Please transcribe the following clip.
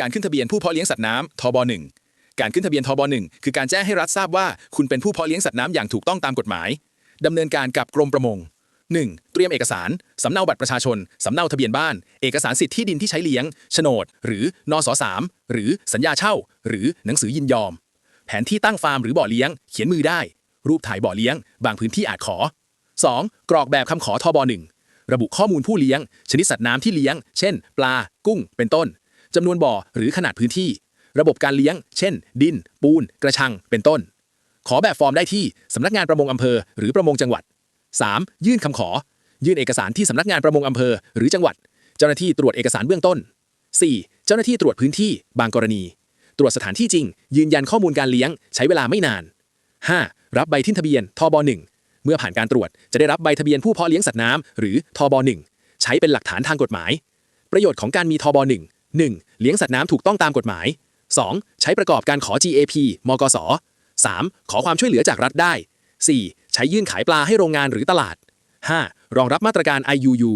การขึ้นทะเบียนผู้เพาะเลี้ยงสัตว์น้ำทบ1การขึ้นทะเบียนทบ1คือการแจ้งให้รัฐทราบว่าคุณเป็นผู้เพาะเลี้ยงสัตว์น้ำอย่างถูกต้องตามกฎหมายดำเนินการกับกรมประมง 1. เตรียมเอกสาร สำเนาบัตรประชาชน สำเนาทะเบียนบ้าน เอกสารสิทธิที่ดินที่ใช้เลี้ยง โฉนด หรือนสสามหรือสัญญาเช่า หรือหนังสือยินยอม แผนที่ตั้งฟาร์มหรือบ่อเลี้ยง เขียนมือได้ รูปถ่ายบ่อเลี้ยง บางพื้นที่อาจขอ 2. กรอกแบบคำขอทบ1ระบุข้อมูลผู้เลี้ยง ชนิดสัตว์น้ำที่เลี้ยง เช่น ปลา กุ้ง เป็นต้น จำนวนบ่อหรือขนาดพื้นที่ ระบบการเลี้ยง เช่น ดิน ปูน กระชัง เป็นต้น ขอแบบฟอร์มได้ที่สำนักงานประมงอำเภอ หรือประมงจังหวัด 3. ยื่นคำขอ ยื่นเอกสารที่สำนักงานประมงอำเภอ หรือจังหวัด เจ้าหน้าที่ตรวจเอกสารเบื้องต้น 4. เจ้าหน้าที่ตรวจพื้นที่ บางกรณี ตรวจสถานที่จริง ยืนยันข้อมูลการเลี้ยง ใช้เวลาไม่นาน 5. รับใบทิ้นทะเบียนทบ1เมื่อผ่านการตรวจจะได้รับใบทะเบียนผู้เพาะเลี้ยงสัตว์น้ำหรือทบ1ใช้เป็นหลักฐานทางกฎหมาย ประโยชน์ของการมีทบ1 1. เลี้ยงสัตว์น้ำถูกต้องตามกฎหมาย 2. ใช้ประกอบการขอ GAP มกส 3. ขอความช่วยเหลือจากรัฐได้ 4. ใช้ยื่นขายปลาให้โรงงานหรือตลาด 5. รองรับมาตรการ IUU